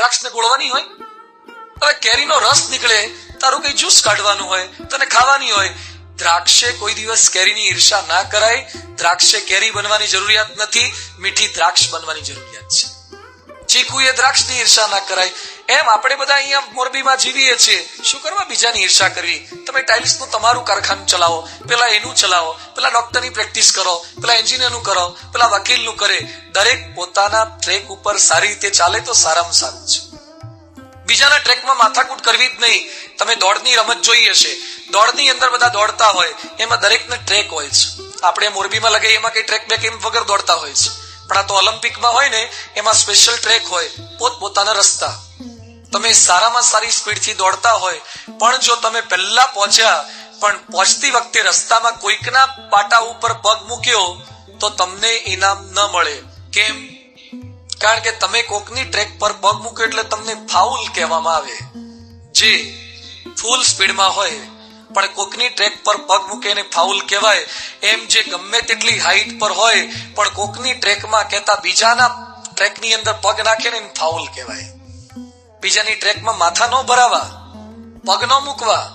દ્રાક્ષને ગોળવાની હોય? હવે કેરીનો રસ નીકળે, તારું કઈ જ્યુસ કાઢવાનું હોય, તને ખાવાની હોય. દ્રાક્ષે કોઈ દિવસ કેરીની ઈર્ષા ના કરાય. દ્રાક્ષે કેરી બનવાની જરૂરિયાત નથી. મીઠી દ્રાક્ષ બનવાની જરૂરિયાત છે. ચીકુ એ દ્રાક્ષની ઈર્ષા ના કરાય. એમ આપણે બધા અહીંયા મોરબીમાં જીવીએ છીએ. શું કરવા બીજાની ઈર્ષા કરવી? તમે ટાઇલ્સનું તમારું કારખાનું ચલાવો, પેલા એનું ચલાવો, પેલા ડોક્ટરની પ્રેક્ટિસ કરો, પેલા એન્જિનિયરનું કરો, પેલા વકીલનું કરે. દરેક પોતાના ટ્રેક ઉપર સારી રીતે ચાલે તો સારામાં સારું છે. બીજાના ટ્રેકમાં માથાકૂટ કરવી જ નહીં. તમે દોડની રમત જોઈ હશે. દોડની અંદર બધા દોડતા હોય. એમાં દરેકને ટ્રેક હોય છે. આપણે મોરબીમાં લગે એમાં કઈ ટ્રેક બેક એમ વગર દોડતા હોય છે. પણ આ તો ઓલિમ્પિકમાં હોય ને, એમાં સ્પેશિયલ ટ્રેક હોય. પોત પોતાના રસ્તા. તમે સારામાં સારી સ્પીડથી દોડતા હોય, પણ જો તમે પહેલા પહોંચ્યા, પણ પહોંચતી વખતે રસ્તામાં કોઈકના પાટા ઉપર પગ મૂક્યો, તો તમને ઇનામ ન મળે. કેમ? કારણ કે તમે કોકની ટ્રેક પર પગ મૂક્યો એટલે તમને ફાઉલ કહેવામાં આવે. જે, ફૂલ સ્પીડમાં હોય, પણ કોકની ટ્રેક પર પગ મૂકે એને ફાઉલ કહેવાય. એમ જે ગમે તેટલી હાઈટ પર હોય, પણ કોકની ટ્રેકમાં કહેતા બીજાના ટ્રેકની અંદર પગ નાખે ને એને ફાઉલ કહેવાય. બીજાની ટ્રેકમાં માથા ન ભરાવા, પગ ન મૂકવા.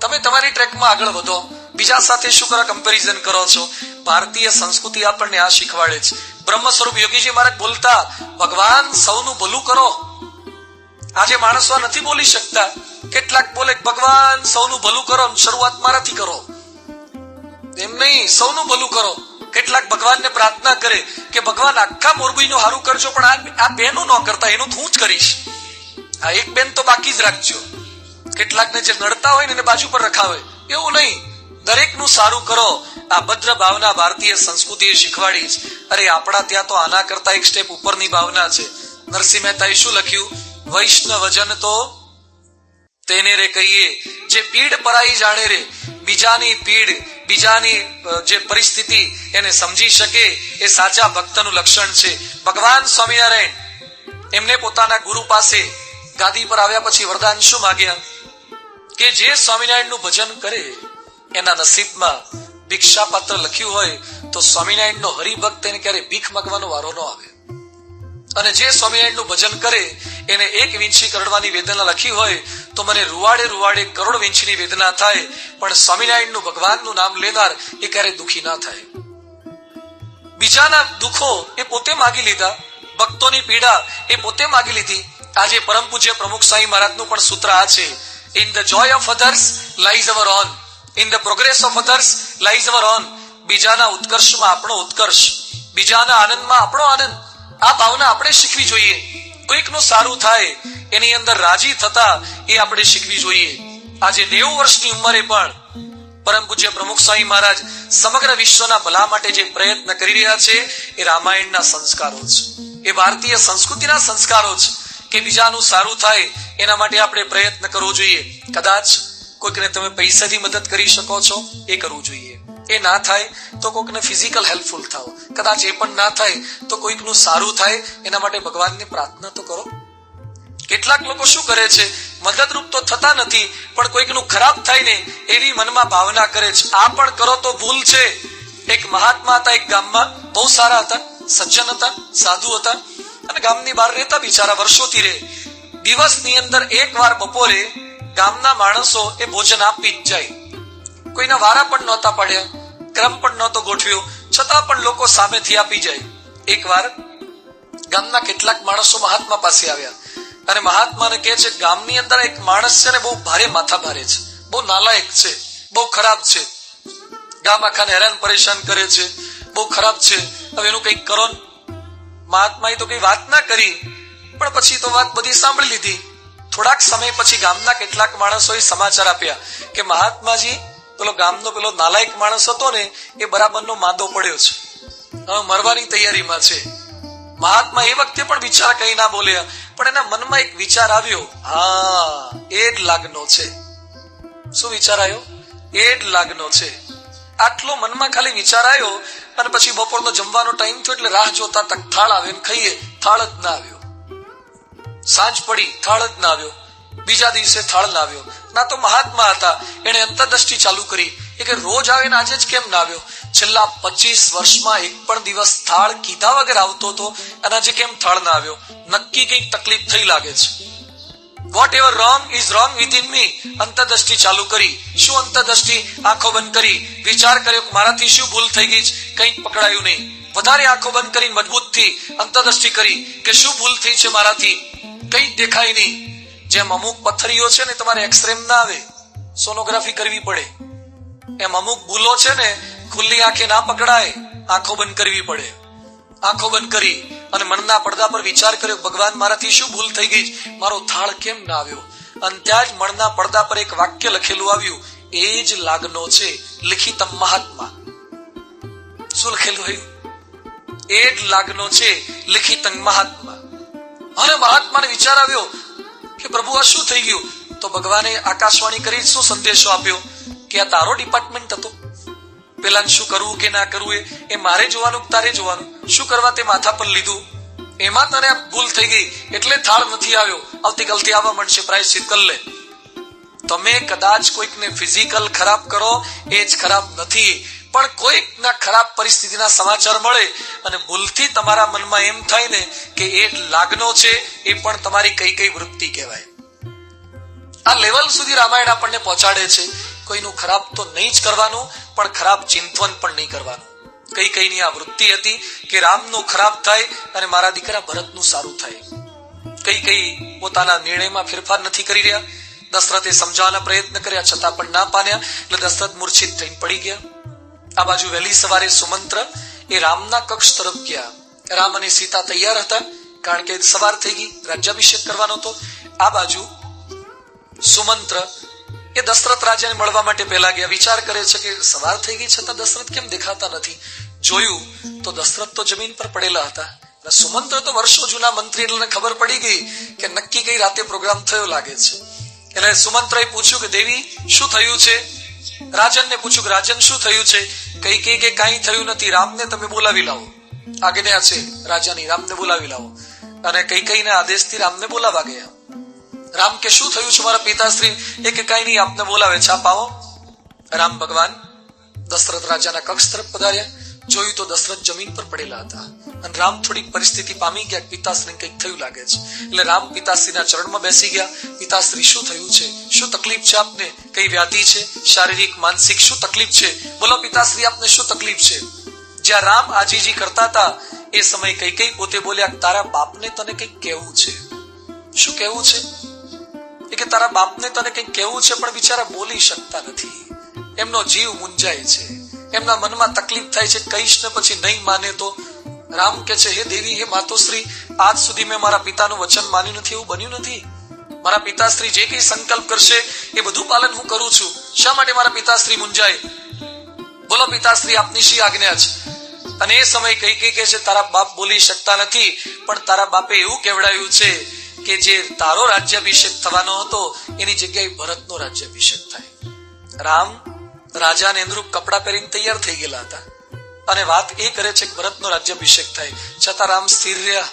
તમે તમારી ટ્રેકમાં આગળ વધો. બીજા સાથે શું કરો કમ્પેરિઝન કરો છો? ભારતીય સંસ્કૃતિ આપણને આ શીખવાડે છે. બ્રહ્મ સ્વરૂપ યોગીજી મહારાજ બોલતા, ભગવાન, સૌનું ભલું કરો. આજે માણસો નથી બોલી શકતા. કેટલાક બોલે, ભગવાન, સૌનું ભલું કરો શરૂઆત મારાથી કરો. એમ નહીં, સૌનું ભલું કરો. કેટલાક ભગવાનને પ્રાર્થના કરે કે, ભગવાન, આખા મોરબીનું હારું કરજો, પણ આ બેનું ન કરતા, એનું હું જ કરીશ. આ એક બેન તો બાકી જ રાખજો. કેટલાકને જે નડતા હોય ને એને બાજુ પર રખાવે. એવું નહીં. દરેકનું સારું કરો. આ ભદ્ર ભાવના ભારતીય સંસ્કૃતિએ શીખવાડી જ અરે, આપણા ત્યાં તો આના કરતા એક સ્ટેપ ઉપરની ભાવના છે. નરસિંહ મહેતાએ શું લખ્યું? વૈષ્ણવજન તો તેને રે કહીએ. જે પીડ પરાઈ જાણે રે, બીજાની પીડ, બીજાની જે પરિસ્થિતિ એને સમજી શકે એ સાચા ભક્તનું લક્ષણ છે. ભગવાન સ્વામિનારાયણ એમને પોતાના ગુરુ પાસે ગાદી પર આવ્યા પછી વરદાન શું માગ્યા? કે જે સ્વામિનારાયણનું ભજન કરે, એના નસીબમાં ભિક્ષા પાત્ર લખ્યું હોય, તો સ્વામિનારાયણનો હરિભક્ત એને ક્યારે ભીખ માગવાનો વારો ન આવે. અને જે સ્વામિનારાયણનું ભજન કરે, એને એક વિંછી કરડવાની વેદના લખી હોય, તો મને રૂવાડે રૂવાડે કરોડ વિંછીની વેદના થાય, પણ સ્વામિનારાયણનું ભગવાનનું નામ લેનાર એ ક્યારે દુખી ના થાય. બીજાના દુઃખો એ પોતે માગી લીધા, ભક્તોની પીડા એ પોતે માગી લીધી આજે પરમ પૂજ્ય પ્રમુખ સ્વામી મહારાજનું પણ સૂત્ર આ છે. In the joy of others lies our own in the progress of others lies our own બીજાના ઉત્કર્ષમાં આપણો ઉત્કર્ષ. બીજાના આનંદમાં આપણો આનંદ. આ ભાવના આપણે શીખવી જોઈએ. કોઈકનું સારું થાય, એની અંદર રાજી થતા એ આપણે શીખવી જોઈએ. આજે નેવું વર્ષની ઉંમરે પણ પરમ પૂજ્ય પ્રમુખ સ્વામી મહારાજ સમગ્ર વિશ્વના ભલા માટે જે પ્રયત્ન કરી રહ્યા છે, એ રામાયણના સંસ્કારો છે એ ભારતીય સંસ્કૃતિના સંસ્કારો છે કે બીજાનું સારું થાય, એના માટે આપણે પ્રયત્ન કરવો જોઈએ. કદાચ કોઈકને તમે પૈસાથી મદદ કરી શકો છો, એ કરવું જોઈએ. એ ના થાય, તો કોઈકને ફિઝિકલ હેલ્પફુલ થાવ કદાચ એ પણ ના થાય, તો કોઈકનું સારું થાય, એના માટે ભગવાનને પ્રાર્થના તો કરો. કેટલાક લોકો શું કરે છે, મદદરૂપ તો થતા નથી, પણ કોઈકનું ખરાબ થાય ને, એવી મનમાં ભાવના કરે છે. આ પણ કરો તો ભૂલ છે. એક મહાત્મા હતા એક ગામમાં, બહુ સારા હતા, સજ્જન હતા, સાધુ હતા. અને ગામની બહાર રહેતા બિચારા વર્ષોથી રહે. દિવસની અંદર એકવાર બપોરે ગામના માણસો એ ભોજન આપી જ જાય. કોઈના વારા પણ નહોતા પડ્યા, ક્રમ પણ નહોતો ગોઠવ્યો, છતાં પણ લોકો સામેથી આપી જાય. એકવાર ગામના કેટલાક માણસો મહાત્મા પાસે આવ્યા અને મહાત્માને કહે છે, ગામની અંદર એક માણસ છે ને બહુ ભારે માથા ભારે છે. બહુ નાલાયક છે. બહુ ખરાબ છે. ગામ આખાને હેરાન પરેશાન કરે છે. બહુ ખરાબ છે. હવે એનું કંઈક કરો. મહાત્માએ તો કઈ વાત ના કરી, પણ પછી તો વાત બધી સાંભળી લીધી. થોડાક સમય પછી ગામના કેટલાક માણસોએ સમાચાર આપ્યા કે મહાત્માજી, પેલો ગામનો પેલો નાલાયક માણસ હતો ને, એ બરાબરનો માંદો પડ્યો છે. મરવાની તૈયારીમાં છે. મહાત્મા એ વખતે પણ વિચાર કઈ ના બોલ્યા, પણ એના મનમાં એક વિચાર આવ્યો, હા, એ જ લાગનો છે. શું વિચાર આવ્યો? એ જ લાગનો છે. આટલો મનમાં ખાલી વિચાર આવ્યો અને પછી બપોરનો જમવાનો ટાઈમ થયો એટલે રાહ જોતા તક થાળ આવે ને ખાઈએ, થાળ જ ના આવ્યો. સાંજ પડી, થાળ જ ના આવ્યો. બીજા દિવસે થાળ ના આવ્યો. ના તો મહાત્મા હતા એને અંતરદ્રષ્ટિ ચાલુ કરી. એ કે રોજ આવે ને આજે જ કેમ ના આવ્યો? છેલ્લા પચીસ વર્ષમાં એક પણ દિવસ થાળ કીધા વગર આવતો હતો અને આજે કેમ થાળ ના આવ્યો? નક્કી કંઈક તકલીફ થઈ લાગે છે. Whatever wrong is wrong with in me અંતરદ્રષ્ટિ ચાલુ કરી શું અંતરદ્રષ્ટિ આંખો બંધ કરી વિચાર કર્યો કે મારાથી શું ભૂલ થઈ ગઈ છે કંઈક પકડાયું નહીં વધારે આંખો બંધ કરી મજબૂતથી અંતરદ્રષ્ટિ કરી કે શું ભૂલ થઈ છે મારાથી કંઈ દેખાય નહીં જેમ અમુક પથરીઓ છે ને તમારે એક્સરે ના આવે સોનોગ્રાફી કરવી પડે એમ અમુક ભૂલો છે ને ખુલ્લી આંખે ના પકડાય આંખો બંધ કરવી પડે આંખો બંધ કરી અને મનના પડદા પર વિચાર કર્યો, ભગવાન મારાથી શું ભૂલ થઈ ગઈ? મારો થાળ કેમ ના આવ્યો? અને ત્યાં જ મનના પડદા પર એક વાક્ય લખેલું આવ્યું એ જ લાગનો છે લિખિતમ મહાત્મા. શું લખેલું હોય? એ જ લાગનો છે લિખિતમ મહાત્મા. અને મહાત્માને વિચાર આવ્યો કે પ્રભુ, આ શું થઈ ગયું? તો ભગવાને આકાશવાણી કરી શું સંદેશો આપ્યો? કે આ તારો ડિપાર્ટમેન્ટ હતો? પેલા શું કરવું કે ના કરવું એ મારે જોવાનું તારે જોવાનું? શું કરવા તે માથા પર લીધું? એમાં તને ભૂલ થઈ ગઈ, એટલે થાળ નથી આવ્યો. આવતીકાલથી આવવા મળશે પ્રાયશ્ચિત કર લે. તમે કદાચ કોઈકને ફિઝિકલ ખરાબ કરો, એ જ ખરાબ નથી. પણ કોઈકના ખરાબ પરિસ્થિતિના સમાચાર મળે અને ભૂલથી તમારા મનમાં એમ થાય ને કે એ લાગનો છે, એ પણ તમારી કઈ કઈ વૃત્તિ કહેવાય. આ લેવલ સુધી રામાયણ આપણને પહોંચાડે છે. કોઈનું ખરાબ તો નહીં જ કરવાનું, પણ ખરાબ ચિંતવન પણ નહીં કરવાનું. કઈ કઈની આ વૃત્તિ હતી કે રામનું ખરાબ થાય અને મારા દીકરા ભરતનું સારું થાય. કઈ કઈ પોતાના નિર્ણયમાં ફેરફાર નથી કરી રહ્યા. દશરથે સમજાવવાના પ્રયત્ન કર્યા, છતાં પણ ના પાન્યા એટલે દશરથ મૂર્છિત થઈને પડી ગયા. આ બાજુ વહેલી સવારે સુમંત્ર એ રામના કક્ષ તરફ ગયા. રામ અને સીતા તૈયાર હતા, કારણ કે સવાર થઈ ગઈ, રાજ્યાભિષેક કરવાનો હતો. આ બાજુ સુમંત્ર એ દશરથ રાજાને મળવા માટે પહેલા ગયા. વિચાર કરે છે કે સવાર થઈ ગઈ છતાં દશરથ કેમ દેખાતા નથી? જોયું તો દશરથ તો જમીન પર પડેલા હતા. સુમંત્ર તો વર્ષો જૂના મંત્રી એટલે ખબર પડી ગઈ કે નક્કી કઈ રાતે પ્રોગ્રામ થયો લાગે છે. એટલે સુમંત્રએ પૂછ્યું કે, દેવી, શું થયું છે? રાજનને પૂછ્યું કે, રાજન, શું થયું છે? કઈ કઈ કે કાંઈ થયું નથી. રામને તમે બોલાવી લાવો. આજ્ઞા છે, રાજાની, રામને બોલાવી લાવો. અને કઈ કઈ ના આદેશથી રામને બોલાવા ગયા. રામ કે શું થયું છે મારા પિતાશ્રી? એ કે કઈ નહીં, આપને બોલાવે છાપાઓ રામ ભગવાન, દશરથ રાજાના કક્ષ તરફ પધાર્યા. જોયું તો દશરથ જમીન પર પડેલા હતા. અને રામ થોડીક પરિસ્થિતિ પામી ગયા પિતાશ્રી કંઈક થયું લાગે છે. એટલે રામ પિતાશ્રીના ચરણમાં બેસી ગયા. પિતાશ્રી, શું થયું છે? શું તકલીફ છે આપને? કઈ વ્યાધિ છે? શારીરિક, માનસિક શું તકલીફ છે? બોલો પિતાશ્રી, આપને શું તકલીફ છે? જ્યાં રામ આજીજી કરતા હતા, એ સમય કઈ કઈ પોતે બોલ્યા, તારા બાપને તને કંઈક કહેવું છે. શું કહેવું છે? એ કે તારા બાપને તને કંઈક કહેવું છે પણ બિચારા બોલી શકતા નથી. એમનો જીવ મુંજાય છે. એમના મનમાં તકલીફ થાય છે, કહીશ ને પછી નહીં માને તો. રામ કે છે, હે દેવી, હે માતોશ્રી, આજ સુધી મેં મારા પિતાનું વચન માન્યું નથી, એવું બન્યું નથી? મારા પિતાશ્રી જે કંઈ સંકલ્પ કરશે, એ બધું પાલન હું કરું છું. શા માટે મારા પિતાશ્રી મુંજાય બોલો પિતાશ્રી, આપની શી આજ્ઞા છે? અને એ સમય કઈ કઈ કે છે, તારા બાપ બોલી શકતા નથી, પણ તારા બાપે એવું કેવડાયું છે કે જે તારો રાજ્યાભિષેક થવાનો હતો, એની જગ્યાએ ભરતનો રાજ્યાભિષેક થાય. રામ રાજાને અનુરૂપ કપડા પહેરીને તૈયાર થઈ ગયેલા હતા. અને વાત એ કરે છે કે ભરતનો રાજ્યાભિષેક થાય. છતાં રામ સ્થિર રહ્યા.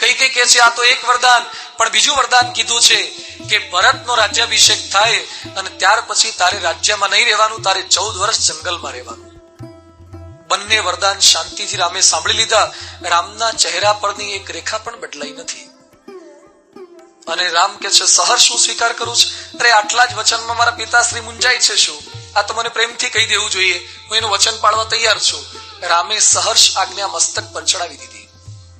કઈ કઈ કે છે, આ તો એક વરદાન. પણ બીજું વરદાન કીધું છે કે ભરતનો રાજ્યાભિષેક થાય અને ત્યાર પછી તારે રાજ્યમાં નહીં રહેવાનું, તારે ચૌદ વર્ષ જંગલમાં રહેવાનું. બંને વરદાન શાંતિથી રામે સાંભળી લીધા. રામના ચહેરા પરની એક રેખા પણ બદલાઈ નથી. અને રામ કે છે સહર્ષ હું સ્વીકાર કરું છું? અરે, આટલા જ વચનમાં મારા પિતાશ્રી મુંજાય છે શું? આ તો મને પ્રેમથી કહી દેવું જોઈએ. હું એનું વચન પાળવા તૈયાર છું. રામે સહર્ષ આજ્ઞા મસ્તક પર ચડાવી દીધી.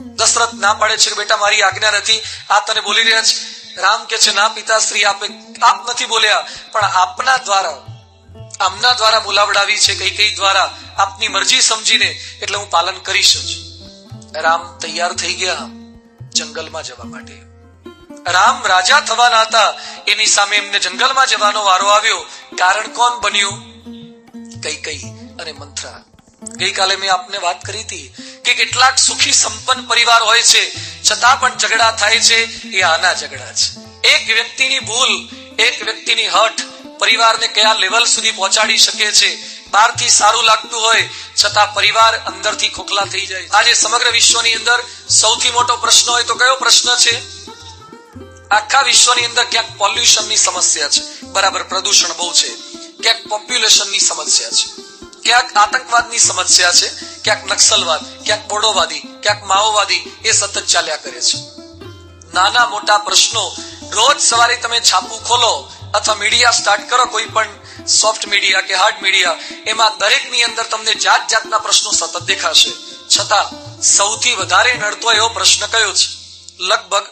દશરથ ના પાડે છે કે, બેટા, મારી આજ્ઞા નથી. આ તને બોલી રહ્યા છે. રામ કે છે, ના પિતાશ્રી આપે આપ નથી બોલ્યા, પણ આપના દ્વારા, આમના દ્વારા બોલાવડાવી છે, કઈ કઈ દ્વારા. આપની મરજી સમજીને, એટલે હું પાલન કરીશ જ. રામ તૈયાર થઈ ગયા જંગલમાં જવા માટે. રામ રાજા થવાના હતા. એની સામે એમને જંગલમાં જવાનો વારો આવ્યો. કારણ કોણ બન્યું? કઈ કઈ અને મંથરા ગઈકાલે મેં આપને વાત કરી હતી કે કેટલાક સુખી સંપન્ન પરિવાર હોય છે. છતાં પણ ઝઘડા થાય છે. એ આના ઝઘડા છે. એક વ્યક્તિની ભૂલ, એક વ્યક્તિની હઠ પરિવારને કયા લેવલ સુધી પહોંચાડી શકે છે? બહારથી સારું લાગતું હોય, છતાં પરિવાર અંદરથી ખોખલા થઈ જાય. આજે સમગ્ર વિશ્વની અંદર સૌથી મોટો પ્રશ્ન હોય તો કયો પ્રશ્ન છે? આખા વિશ્વની અંદર ક્યાંક પોલ્યુશનની સમસ્યા છે. બરાબર, પ્રદૂષણ બહુ છે. ક્યાંક પોપ્યુલેશનની સમસ્યા છે. ક્યાંક આતંકવાદની સમસ્યા છે. ક્યાંક નક્સલવાદ, ક્યાંક બોડોવાદી ક્યાંક માઓવાદી એ સતત ચાલ્યા કરે છે. નાના મોટા પ્રશ્નો રોજ સવારે તમે છાપું ખોલો અથવા મીડિયા સ્ટાર્ટ કરો કોઈ પણ સોફ્ટ મીડિયા કે હાર્ડ મીડિયા એમાં દરેકની અંદર તમને જાત જાતના પ્રશ્નો સતત દેખાશે. છતાં સૌથી વધારે નડતો એવો પ્રશ્ન કયો છે? લગભગ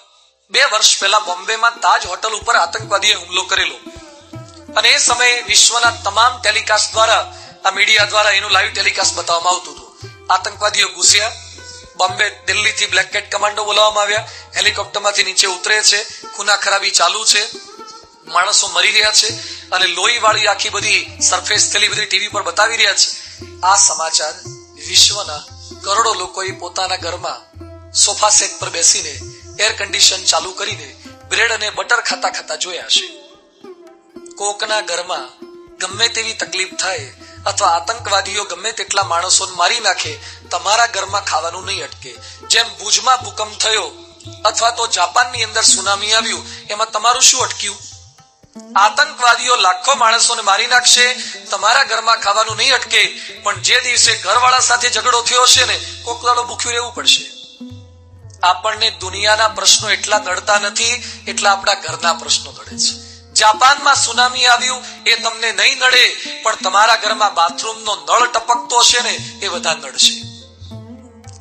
બે વર્ષ પહેલા બોમ્બેમાં તાજ હોટલ ઉપર આતંકવાદીએ હુમલો કરેલો. અને એ સમયે વિશ્વના તમામ ટેલિકાસ્ટ દ્વારા, આ મીડિયા દ્વારા એનું લાઈવ ટેલિકાસ્ટ બતાવવામાં આવતું હતું. આતંકવાદીઓ ઘૂસ્યા. બોમ્બે દિલ્હીથી બ્લેક કેટ કમાન્ડો બોલાવવામાં આવ્યા. હેલિકોપ્ટરમાંથી નીચે ઉતરે છે. ખૂના ખરાબી ચાલુ છે. માણસો મરી રહ્યા છે. અને લોહીવાળી આખી બધી સરફેસ થયેલી બધી ટીવી પર બતાવી રહ્યા છે. આ સમાચાર વિશ્વના કરોડો લોકોએ પોતાના ઘરમાં સોફા સેટ પર બેસીને એર કન્ડિશન ચાલુ કરીને બ્રેડ અને બટર ખાતા ખાતા જોયા છે. કોકના ઘરમાં ગમે તેવી તકલીફ થાય અથવા આતંકવાદીઓ ગમે તેટલા માણસોને મારી નાખે, તમારા ઘરમાં ખાવાનું નહીં અટકે. જેમ ભુજમાં ભૂકંપ થયો અથવા તો જાપાનની અંદર સુનામી આવ્યું, એમાં તમારું શું અટક્યું? આતંકવાદીઓ લાખો માણસોને મારી નાખશે, તમારા ઘરમાં ખાવાનું નહીં અટકે, પણ જે દિવસે ઘરવાળા સાથે ઝઘડો થયો છે ને, કોક દાડો ભૂખ્યું રહેવું પડશે. આપણને દુનિયાના પ્રશ્નો એટલા નડતા નથી, એટલા આપણા ઘરના પ્રશ્નો નડે છે. જાપાનમાં સુનામી આવ્યું, એ તમને નહીં નડે, પણ તમારા ઘરમાં બાથરૂમનો નળ ટપકતો હશે ને, એ બધા નડશે.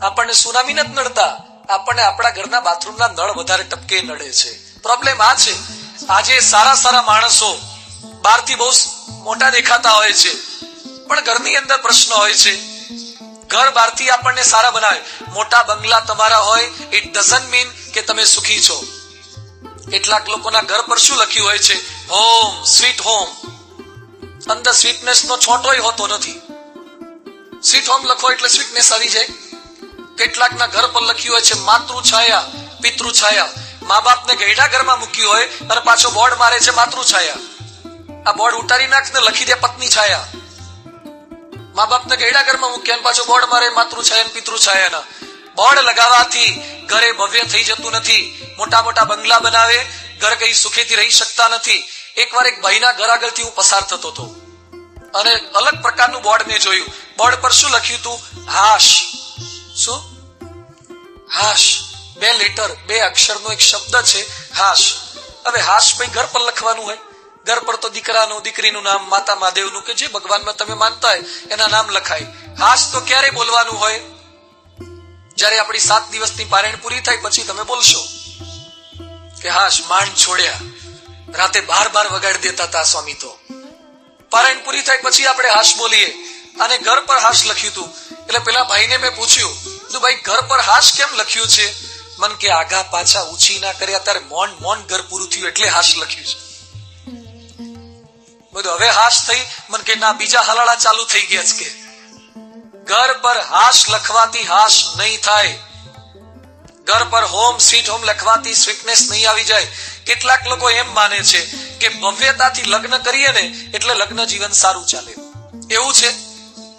આપણને સુનામી નથી નડતા, આપણને આપણા ઘરના બાથરૂમના નળ વધારે ટપકે નડે છે. પ્રોબ્લેમ આ છે, આજે સારા સારા માણસો બહારથી બહુ મોટા દેખાતા હોય છે, પણ ઘરની અંદર પ્રશ્ન હોય છે ઘર બહારથી આપણને સારા બનાવે. મોટા બંગલા તમારા હોય ઇટ ડઝન્ટ મીન કે તમે સુખી છો. કેટલાક લોકોના ઘર પર શું લખ્યું હોય છે? હોમ સ્વીટ હોમ અંદર સ્વીટનેસ નો છોટોય હોતો નથી. સ્વીટ હોમ લખો એટલે સ્વીટનેસ આવી જાય. કેટલાકના ઘર પર લખ્યું હોય છે માતૃ છાયા પિતૃ છાયા મા બાપને ગઈડા ઘરમાં મૂક્યું હોય અને પાછો બોર્ડ મારે છે માતૃ છાયા આ બોર્ડ ઉતારી નાખ ને લખી દે પત્ની છાયા. મા બાપને ગયડા ઘરમાં મૂકે અને પાછો બોર્ડ મારે, માતૃ છાયા પિતૃ છાયાના બોર્ડ લગાવવાથી ઘરે ભવ્ય થઈ જતું નથી. મોટા મોટા બંગલા બનાવે, ઘર કઈ સુખેથી રહી શકતા નથી. એકવાર એક ભાઈના ઘર આગળથી હું પસાર થતો હતો. અને અલગ પ્રકારનું બોર્ડ મેં જોયું. બોર્ડ પર શું લખ્યું હતું? હાશ. શું? હાશ. બે લેટર, બે અક્ષરનો એક શબ્દ છે, હાશ. હવે હાશ ભાઈ ઘર પર લખવાનું હોય? ઘર પર તો દીકરાનું, દીકરીનું નામ માતા મહાદેવનું કે જે ભગવાનમાં તમે માનતા હોય, એના નામ લખાય. હાશ તો ક્યારે બોલવાનું હોય? જ્યારે આપણી સાત દિવસની પારાયણ પૂરી થાય પછી તમે બોલશો. કે હાશ માંડ છોડ્યા. રાતે બાર બાર વગાડી દેતા હતા સ્વામી તો. પારાયણ પૂરી થાય પછી આપણે હાશ બોલીએ. અને ઘર પર હાશ લખ્યું હતું એટલે પેલા ભાઈને મેં પૂછ્યું, તો ભાઈ, ઘર પર હાશ કેમ લખ્યું છે? મન કે આગા પાછા ઉછી ના કર્યા ત્યારે મોન મોન ઘર પૂરું થયું એટલે હાશ લખ્યું છે. બધું હવે હાશ થઈ, મને કે ના, બીજા હલાળા ચાલુ થઈ ગયા કે. ઘર પર હાશ લખવાથી હાશ નહીં થાય. ઘર પર હોમ સ્વીટ હોમ લખવાથી સ્વીટનેસ નહીં આવી જાય. કેટલાક લોકો એમ માને છે કે ભવ્યતાથી લગ્ન કરીએ ને એટલે લગ્ન જીવન સારું ચાલે. એવું છે?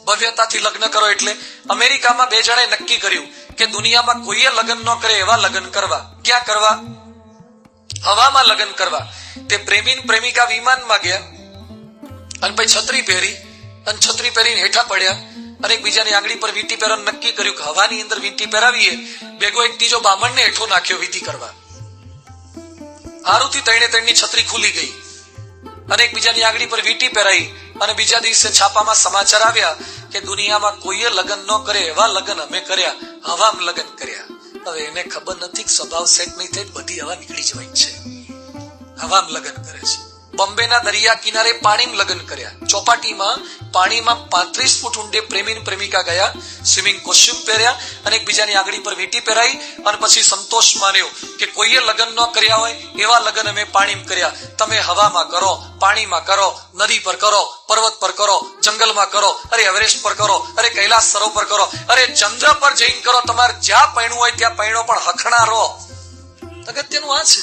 ભવ્યતાથી લગ્ન કરો એટલે. અમેરિકામાં બે જણે નક્કી કર્યું કે દુનિયામાં કોઈએ લગ્ન ન કરે એવા લગ્ન કરવા. ક્યાં કરવા? હવામાં લગ્ન કરવા. તે પ્રેમીન પ્રેમિકા વિમાનમાં ગયા. અને પછી છત્રી પહેરી, અને છત્રી પહેરીને હેઠા પડ્યા, અને એકબીજાની આંગળી પર વીંટી પહેરવાનું નક્કી કર્યું કે હવાની અંદર વીંટી પહેરાવીએ, ભેગો એક ત્રીજો બામણને હેઠો નાખ્યો વિધિ કરવા. હારુથી તેણે તણની છત્રી ખુલી ગઈ. અને એકબીજાની આંગળી પર વીંટી પહેરાઈ, અને બીજા દિવસે છાપામાં સમાચાર આવ્યા કે દુનિયામાં કોઈએ લગ્ન ન કરે, એવા લગ્ન અમે કર્યા, હવામાં લગ્ન કર્યા. હવે એને ખબર નથી સ્વભાવ સેટ નહીં થઈ બધી હવા નીકળી જવાની છે. હવામાં લગ્ન કરે છે. બોમ્બેના દરિયા કિનારે પાણીમાં લગ્ન કર્યા. ચોપાટીમાં પાણીમાં પાંત્રીસ ફૂટ ઊંડે પ્રેમી પ્રેમિકા ગયા. સ્વિમિંગ કોસ્ચ્યુમ પહેર્યા અને એકબીજાની આંગળી પર વીંટી પહેરાઈ અને પછી સંતોષ માન્યો કે કોઈએ લગ્ન ન કર્યા હોય એવા લગ્ન અમે પાણીમાં કર્યા. તમે હવામાં કરો, પાણીમાં કરો, નદી પર કરો, પર્વત પર કરો, જંગલમાં કરો, અરે એવરેસ્ટ પર કરો, અરે કૈલાસ સરોવર કરો, અરે ચંદ્ર પર જઈને કરો. તમારે જ્યાં પૈણું હોય ત્યાં પૈણો પણ હખણા રહો અગત્યનું આ છે.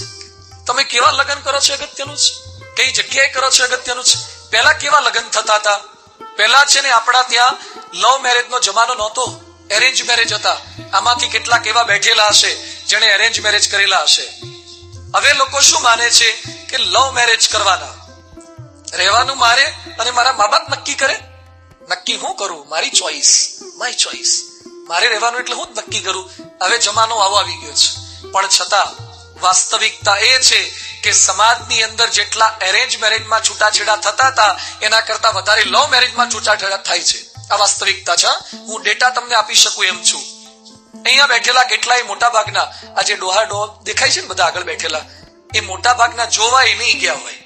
તમે કેવા લગ્ન કરો છો? અગત્યનું છે કઈ જગ્યાએ કરો છો અગત્યનું છે? પહેલા કેવા લગ્ન થતા હતા? પહેલા છે ને આપણા ત્યાં લવ મેરેજ જમાનો નહોતો. એરેન્જ મેરેજ હતા. આમાંથી કેટલાક એવા બેઠેલા હશે જેણે એરેન્જ મેરેજ કરેલા હશે. હવે લોકો શું માને છે કે લવ મેરેજ કરવાના? રહેવાનું મારે અને મારા મા બાપ નક્કી કરે? નક્કી હું કરું? મારી ચોઈસ માય ચોઈસ મારે રહેવાનું એટલે હું જ નક્કી કરું. હવે જમાનો આવો આવી ગયો છે. પણ છતાં વાસ્તવિકતા એ છે કે સમાજની અંદર જેટલા એરેન્જ મેરેજમાં છૂટાછેડા થતા હતા, એના કરતા વધારે લવ મેરેજમાં છૂટાછેડા થાય છે. આ વાસ્તવિકતા છે, હું? ડેટા તમને આપી શકું એમ છું. અહીંયા બેઠેલા કેટલાય મોટા ભાગના આ જે ડોહા ડોહ દેખાય છે ને બધા આગળ બેઠેલા, એ મોટા ભાગના જોવાય નહીં ગયા હોય.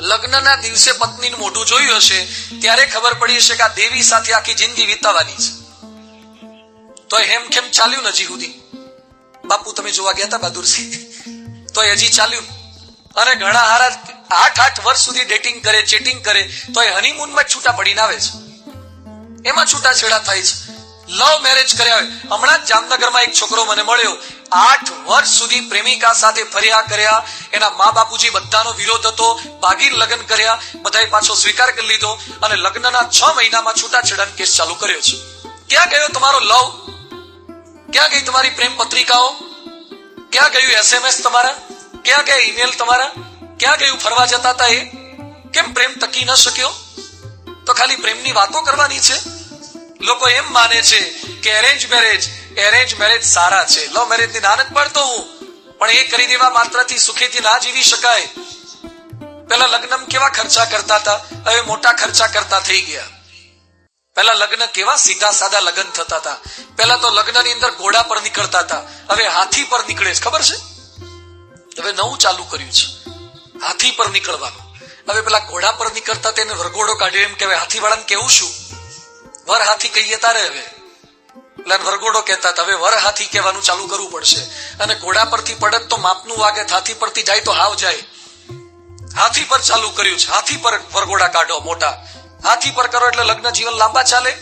લગ્નના દિવસે પત્નીનું મોઢું જોયું હશે, ત્યારે ખબર પડી હશે કે આ દેવી સાથે આખી જિંદગી વિતાવાની છે. તો હેમ ખેમ ચાલ્યું નજી સુધી? બાપુ, તમે જોવા ગયા હતા બહાદુરસિંહ? તો હજી ચાલ્યું. અને ઘણા હારા આઠ આઠ વર્ષ સુધી ડેટિંગ કરે ચેટિંગ કરે તો એ હનીમૂનમાં છૂટા પડીને આવે છે. એમાં છૂટાછેડા થાય છે. લવ મેરેજ કર્યા હોય. હમણાં જ જામનગરમાં એક છોકરો મને મળ્યો. આઠ વર્ષ સુધી પ્રેમિકા સાથે ફર્યા કર્યા. એના મા બાપુજી બધાનો વિરોધ હતો. ભાગીર લગ્ન કર્યા. બધાએ પાછો સ્વીકાર કરી લીધો અને લગ્નના છ મહિનામાં છૂટાછેડાનો કેસ ચાલુ કર્યો છે. ક્યાં ગયો તમારો લવ ક્યાં ગઈ તમારી પ્રેમ પત્રિકાઓ? ક્યાં ગયું એસએમએસ તમારા? ક્યાં ગયા ઈમેલ તમારા? ક્યાં ગયું ફરવા જતા હતા એ? કેમ પ્રેમ ટકી ન શક્યો? તો ખાલી પ્રેમની વાતો કરવાની છે? લોકો એમ માને છે કે એરેન્જ મેરેજ એરેન્જ મેરેજ સારા છે. લવ મેરેજની નાનત પડતો હું. પણ એ કરી દેવા માત્રથી સુખેથી ના જીવી શકાય. પેલા લગ્નમ કેવા ખર્ચા કરતા હતા? હવે મોટા ખર્ચા કરતા થઈ ગયા. પેલા લગ્ન કેવા સીધા સાદા લગ્ન થતા હતા. પેલા તો લગ્નની અંદર ઘોડા પર નીકળતા હતા. હવે હાથી પર નીકળે છે. ખબર છે? હવે નવું ચાલુ કર્યું છે. હાથી પર નીકળવાનું. હવે પેલા ઘોડા પર નીકળતા તેને વરઘોડો કાઢ્યો. એમ કહેવાય, હાથીવાળાને કેવું શું વર હાથી, કહીએ તારે હવે. પેલા વરઘોડો કહેતા હતા. હવે વર હાથી કહેવાનું ચાલુ કરવું પડશે. અને ઘોડા પરથી પડત તો માપનું વાગે. હાથી પરથી જાય તો હાવ જાય. હાથી પર ચાલુ કર્યું છે. હાથી પર વરઘોડા કાઢો મોટા. હાથી પર કરો એટલે લગ્ન જીવન લાંબા ચાલે?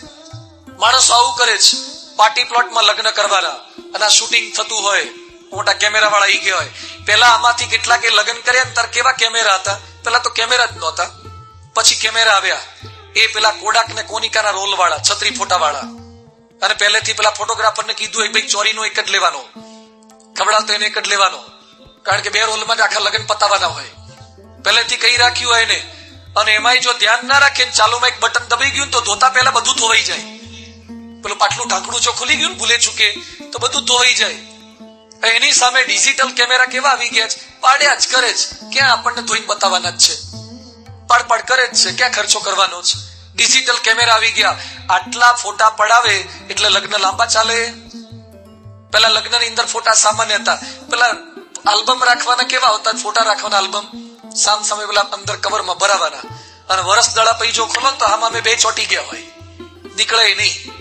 માણસો આવું કરે છે. પાર્ટી પ્લોટમાં લગ્ન કરવાના અને આ શૂટિંગ થતું હોય, મોટા કેમેરા વાળા ઈ ગયા હોય પેલા આમાંથી કેટલાકે લગ્ન કર્યા ને તાર કેવા કેમેરા હતા? પેલા તો કેમેરા જ નહોતા. પછી કેમેરા આવ્યા. એ પેલા કોડાક ને કોનિકાના રોલ વાળા, છત્રી ફોટા વાળા. અને પહેલેથી પેલા ફોટોગ્રાફરને કીધું એક ભાઈ ચોરીનો એક જ લેવાનો. ખવડાવતો એને એક જ લેવાનો. કારણ કે બે રોલમાં જ આખા લગ્ન પતાવવાના હોય. પહેલેથી કહી રાખ્યું હોય એને અને એમાંય જો ધ્યાન ના રાખીને ચાલુમાં એક બટન દબાઈ ગયું તો ધોતા પહેલા બધું ધોવાઈ જાય. પેલું પાટલું ઢાંકણું જો ખુલી ગયું ભૂલે ચૂકે તો બધું ધોવાઈ જાય. એની સામે ડિજિટલ કેમેરા કેવા આવી ગયા છે? પાડ્યા જ, કરે છે ક્યાં આપણને ધોઈને બતાવવાના જ છે? પાડ પાડ, કરે જ છે. ક્યાં ખર્ચો કરવાનો છે? ડિજિટલ કેમેરા આવી ગયા. આટલા ફોટા પડાવે એટલે લગ્ન લાંબા ચાલે? પેલા લગ્નની અંદર ફોટા સામાન્ય હતા. પેલા આલ્બમ રાખવાના કેવા હતા? ફોટા રાખવાના આલ્બમ સામ સામે પેલા અંદર કવરમાં ભરાવાના. અને વરસ દડા પછી જો ખોલો તો આમાં અમે બે ચોટી ગયા હોય. નીકળે નહીં.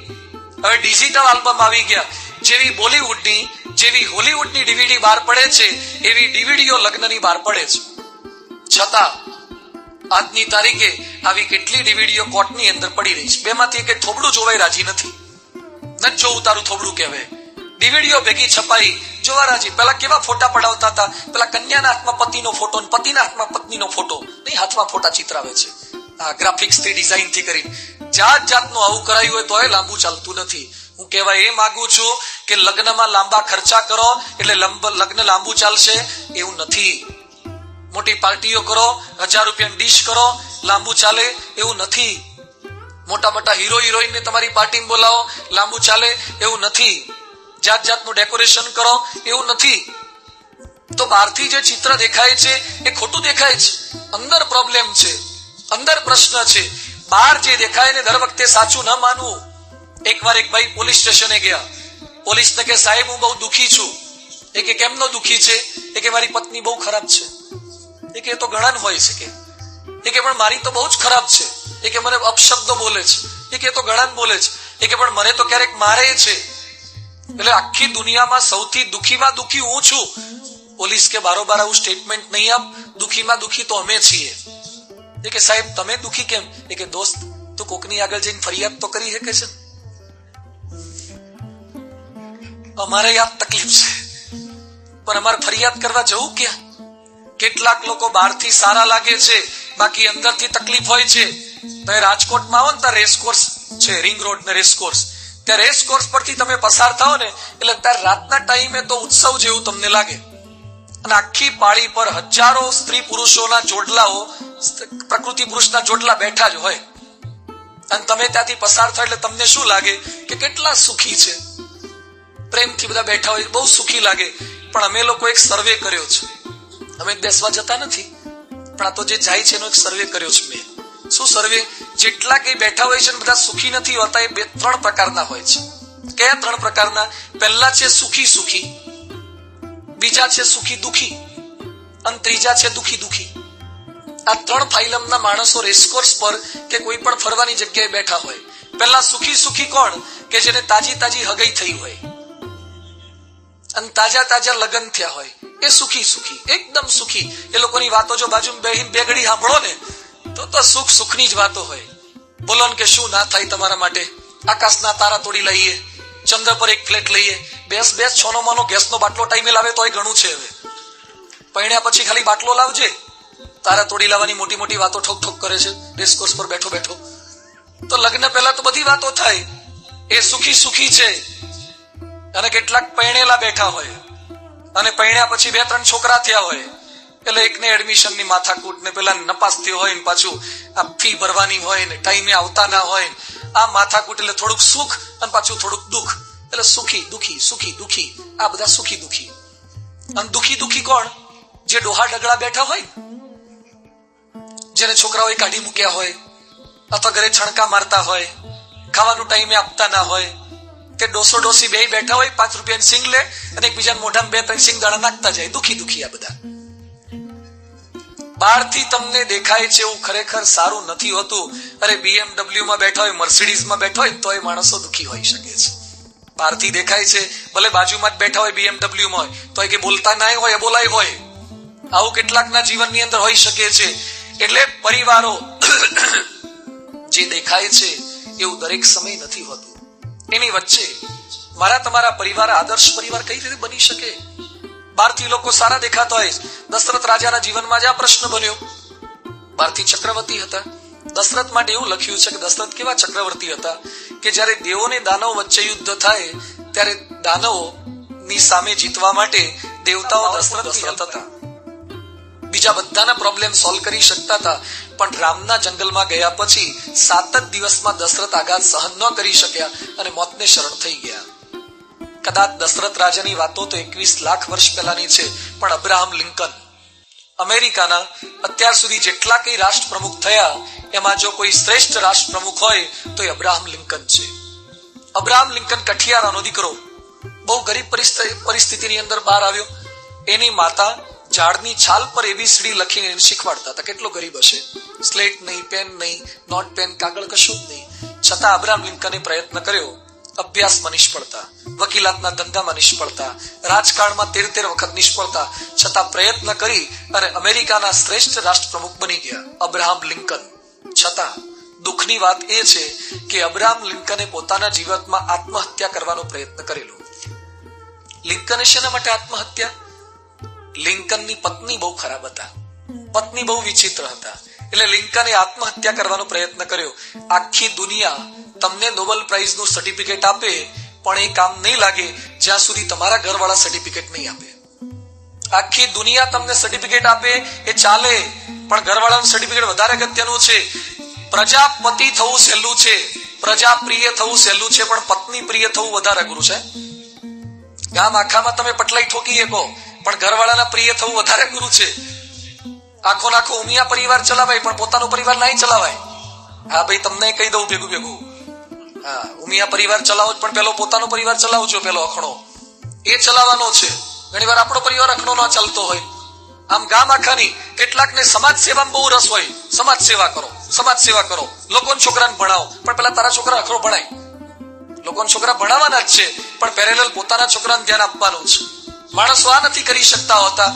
હવે ડિજિટલ આલ્બમ આવી ગયા. જેવી બોલિવૂડની, જેવી હોલિવૂડની ડીવીડી બહાર પડે છે, એવી ડીવીડીઓ લગ્નની બહાર પડે છે. છતાં, આજની તારીખે આવી કેટલી ડીવીડીઓ કોર્ટની અંદર પડી રહી છે. બેમાંથી એક થોબડું જોવાય રાજી નથી. ન જોવું તારું થોબડું કહેવાય. ડીવીડીઓ ભેગી છપાઈ જોવા રાજી પેલા કેવા ફોટા પડાવતા હતા? પેલા કન્યાના હાથમાં પતિનો ફોટો પતિના હાથમાં પત્નીનો ફોટો. નહીં, હાથમાં ફોટા ચિતરાવે છે. આ ગ્રાફિક્સથી ડિઝાઇનથી કરી જાત જાતનું આવું કરાયું હોય તોય લાંબુ ચાલતું નથી. હું કહેવા એ માંગુ છું કે લગ્નમાં લાંબા ખર્ચા કરો, એટલે લગ્ન લાંબુ ચાલશે, એવું નથી. મોટી પાર્ટીઓ કરો, હજાર રૂપિયાની ડીશ કરો, લાંબુ ચાલે, એવું નથી. મોટા મોટા હીરો હિરોઈન ને તમારી પાર્ટીમાં બોલાવો, લાંબુ ચાલે, એવું નથી. જાત જાતનું ડેકોરેશન કરો, એવું નથી. તો બહારથી જે ચિત્ર દેખાય છે, એ ખોટું દેખાય છે. અંદર પ્રોબ્લેમ છે, અંદર પ્રશ્ન છે. બહાર જે દેખાય ને દર વખતે સાચું ન માનવું. એકવાર એક ભાઈ પોલીસ સ્ટેશને ગયા. પોલીસને કે, સાહેબ, હું બહુ દુખી છું. એ કે, કેમનો દુખી છે? એ કે, મારી પત્ની બહુ ખરાબ છે. એ કે, એ તો ઘણા હોઈ છે એ કે, પણ મારી તો બહુ જ ખરાબ છે. એ કે, મને અપશબ્દો બોલે છે. એ કે તો ઘણા બોલે છે. એ કે, પણ મને તો ક્યારેક મારે છે. એટલે આખી દુનિયામાં સૌથી દુખીમાં દુખી હું છું? પોલીસ કે બારોબાર આવું સ્ટેટમેન્ટ નહીં આપ દુખીમાં દુખી તો અમે છીએ. એ કે સાહેબ, તમે દુખી કેમ? એ કે દોસ્ત, તું કોકની આગળ જઈને ફરિયાદ તો કરી શકે છે. અમારે યાદ તકલીફ છે. પણ અમારે ફરિયાદ કરવા જવું ક્યાં? કેટલાક લોકો બહારથી સારા લાગે છે, બાકી અંદરથી તકલીફ હોય છે. તમે રાજકોટમાં આવો ને ત્યાં રેસકોર્સ છે રિંગ રોડ ને રેસકોર્સ ત્યાં રેસકોર્સ પરથી તમે પસાર થાઓ ને, એટલે ત્યારે રાતના ટાઈમે તો ઉત્સવ જેવું તમને લાગે. અને આખી પાળી પર હજારો સ્ત્રી પુરુષોના જોડલાઓ પ્રકૃતિ પુરુષના જોડલા બેઠા જ હોય. અને તમે ત્યાંથી પસાર થાય એટલે તમને શું લાગે કે કેટલા સુખી છે? પ્રેમથી બધા બેઠા હોય, બહુ સુખી લાગે. પણ અમે લોકો એક સર્વે કર્યો છે. અમે બેસવા જતા નથી, પણ આ તો જે જાય છે એનો એક સર્વે કર્યો છે મેં. શું સર્વે? જેટલા કઈ બેઠા હોય છે બધા સુખી નથી હોતા, એ બે ત્રણ પ્રકારના હોય છે. કયા ત્રણ પ્રકારના? પહેલા છે સુખી સુખી, બીજા છે સુખી દુખી, અને ત્રીજા છે દુખી દુખી. આ ત્રણ ફાઇલમના માણસો રેસકોર્સ પર કે કોઈ પણ ફરવાની જગ્યાએ બેઠા હોય. પહેલા સુખી સુખી કોણ? કે જેને તાજી તાજી હગઈ થઈ હોય. અને તાજા તાજા લગ્ન થયા હોય. એ સુખી સુખી, એકદમ સુખી. એ લોકોની વાતો જો બાજુ બેહીન બે ઘડી સાંભળો ને તો તો સુખ સુખની જ વાતો હોય. બોલો કે શું ના થાય તમારા માટે? આકાશના તારા તોડી લઈએ, ચંદ્ર પર એક ફ્લેટ લઈએ. બેસ બેસ, છોનો માનો ગેસનો બાટલો ટાઈમે લાવે તોય ઘણું છે હવે. પૈણ્યા પછી ખાલી બાટલો લાવજે. તારા તોડી લાવવાની મોટી મોટી વાતો ઠોક ઠોક કરે છે. રેસકોર્સ પર બેઠો બેઠો. તો લગ્ન પહેલા તો બધી વાતો થાય. એ સુખી સુખી છે. અને કેટલાક પૈણેલા બેઠા હોય. અને પૈણ્યા પછી બે ત્રણ છોકરા થયા હોય. એટલે એકને એડમિશનની માથાકૂટ ને પેલા નપાસ હોય ને પાછું આ ફી ભરવાની હોય ને ટાઈમે આવતા ના હોય આ માથાકૂટ એટલે થોડુંક સુખ અને પાછું થોડુંક દુઃખ. એટલે સુખી, દુખી સુખી, દુખી. આ બધા સુખી, દુખી. અને દુખી દુખી કોણ? જે ડોહા ડગડા બેઠા હોય જેને છોકરાઓએ કાઢી મૂક્યા હોય, અથવા ઘરે છણકા મારતા હોય, ખાવાનું ટાઈમે આપતા ના હોય, તે ડોસો ડોસી બે બેઠા હોય, પાંચ રૂપિયાની સિંગ લે અને એકબીજાના મોઢામાં બે ત્રણ સિંગ દાણા નાખતા જાય. દુખી દુખી આ બધા. બહારથી તમને દેખાય છે એવું ખરેખર સારું નથી હોતું. અરે બીએમડબલ્યુ માં બેઠા હોય મર્સિડીઝમાં બેઠા હોય તો એ માણસો દુખી હોઈ શકે છે. બહારથી દેખાય છે, ભલે બાજુમાં જ બેઠા હોય બીએમડબલ્યુ માં હોય તો કે બોલતા ના હોય બોલાય હોય. આવું કેટલાકના જીવનની અંદર હોઈ શકે છે. એટલે પરિવારો જે દેખાય છે, એવું દરેક સમય નથી હોતું. એની વચ્ચે મારા તમારા પરિવાર, આદર્શ પરિવાર કઈ રીતે બની શકે? બહારથી લોકો સારા દેખાતા હોય. દશરથ રાજાના જીવનમાં જ આ પ્રશ્ન બન્યો. બહારથી ચક્રવર્તી હતા. દશરથ માટે એવું લખ્યું છે કે દશરથ કેવા ચક્રવર્તી હતા કે જ્યારે દેવોને દાનવ વચ્ચે યુદ્ધ થાય ત્યારે દાનવો ની સામે જીતવા માટે દેવતાઓ દશરથ હતા. બીજા બધાના પ્રોબ્લેમ સોલ્વ કરી શકતા હતા પણ રામના જંગલમાં ગયા પછી સાત જ દિવસમાં દશરથ આઘાત સહન ન કરી શક્યા અને મોતને શરણ થઈ ગયા. કદાચ દશરથ રાજાની વાતો તો એકવીસ લાખ વર્ષ પહેલાની છે, પણ અબ્રાહમ લિંકન. અમેરિકાના અત્યાર સુધી જેટલા કઈ રાષ્ટ્ર પ્રમુખ થયા, એમાં જો કોઈ શ્રેષ્ઠ રાષ્ટ્ર પ્રમુખ હોય, તો એ અબ્રાહમ લિંકન છે. અબ્રાહમ લિંકન કઠિયારાનો દીકરો. બહુ ગરીબ પરિસ્થિતિની અંદર બહાર આવ્યો. એની માતા ઝાડની છાલ પર એબીસીડી લખીને એને શીખવાડતા હતા. કેટલો ગરીબ હશે. સ્લેટ નહીં, પેન નહીં, નોટ પેન, કાગળ કશું જ નહીં. છતાં અબ્રાહમ લિંકને પ્રયત્ન કર્યો. અભ્યાસમાં નિષ્ફળતા, વકીલાતના ધંધામાં નિષ્ફળતા, રાજકારણમાં તેર તેર વખત નિષ્ફળતા, છતાં પ્રયત્ન કરી અને અમેરિકાના શ્રેષ્ઠ રાષ્ટ્રપ્રમુખ બની ગયા, અબ્રાહમ લિંકન. છતાં, દુઃખની વાત એ છે કે અબ્રાહમ લિંકને પોતાના જીવનમાં આત્મહત્યા કરવાનો પ્રયત્ન કરેલો. લિંકને શેના માટે આત્મહત્યા? લિંકનની પત્ની બહુ ખરાબ હતા. પત્ની બહુ વિચિત્ર હતા. એટલે લિંકને આત્મહત્યા કરવાનો પ્રયત્ન કર્યો. આખી દુનિયા તમને નોબેલ પ્રાઇઝનું સર્ટિફિકેટ આપે, પણ એ કામ નહીં લાગે, જ્યાં સુધી તમારા ઘરવાળા સર્ટિફિકેટ નહીં આપે. આખી દુનિયા તમને સર્ટિફિકેટ આપે, એ ચાલે, પણ ઘરવાળાનું સર્ટિફિકેટ વધારે અગત્યનું છે. પ્રજાપતિ થવું સહેલું છે પ્રજા પ્રિય થવું સહેલું છે, પણ પત્ની પ્રિય થવું વધારે અઘરું છે. ગામ આખામાં તમે પટલાઈ ઠોકી શકો પણ ઘરવાળાના પ્રિય થવું વધારે ગુરુ છે. આખો નાખો ઉમિયા પરિવાર ચલાવાય, પણ પોતાનો પરિવાર નહીં ચલાવાય. હા ભાઈ, તમને કહી દઉં ભેગું ભેગું? હા ઉમિયા પરિવાર ચલાવો પણ પેલો પોતાનો પરિવાર ચલાવજો પેલો અખણો. એ ચલાવવાનો છે. ઘણી વાર આપણો પરિવાર અખણો ના ચાલતો હોય. આમ ગામ આખાની કેટલાકને સમાજ સેવામાં બહુ રસ હોય. સમાજ સેવા કરો, સમાજ સેવા કરો. લોકોના છોકરાને ભણાવો. પણ પેલા તારા છોકરા અખરો ભણાય. લોકોને છોકરા ભણાવવાના જ છે, પણ પેરેલલ પોતાના છોકરાને ધ્યાન આપવાનું છે માણસો આ નથી કરી શકતા હોતા.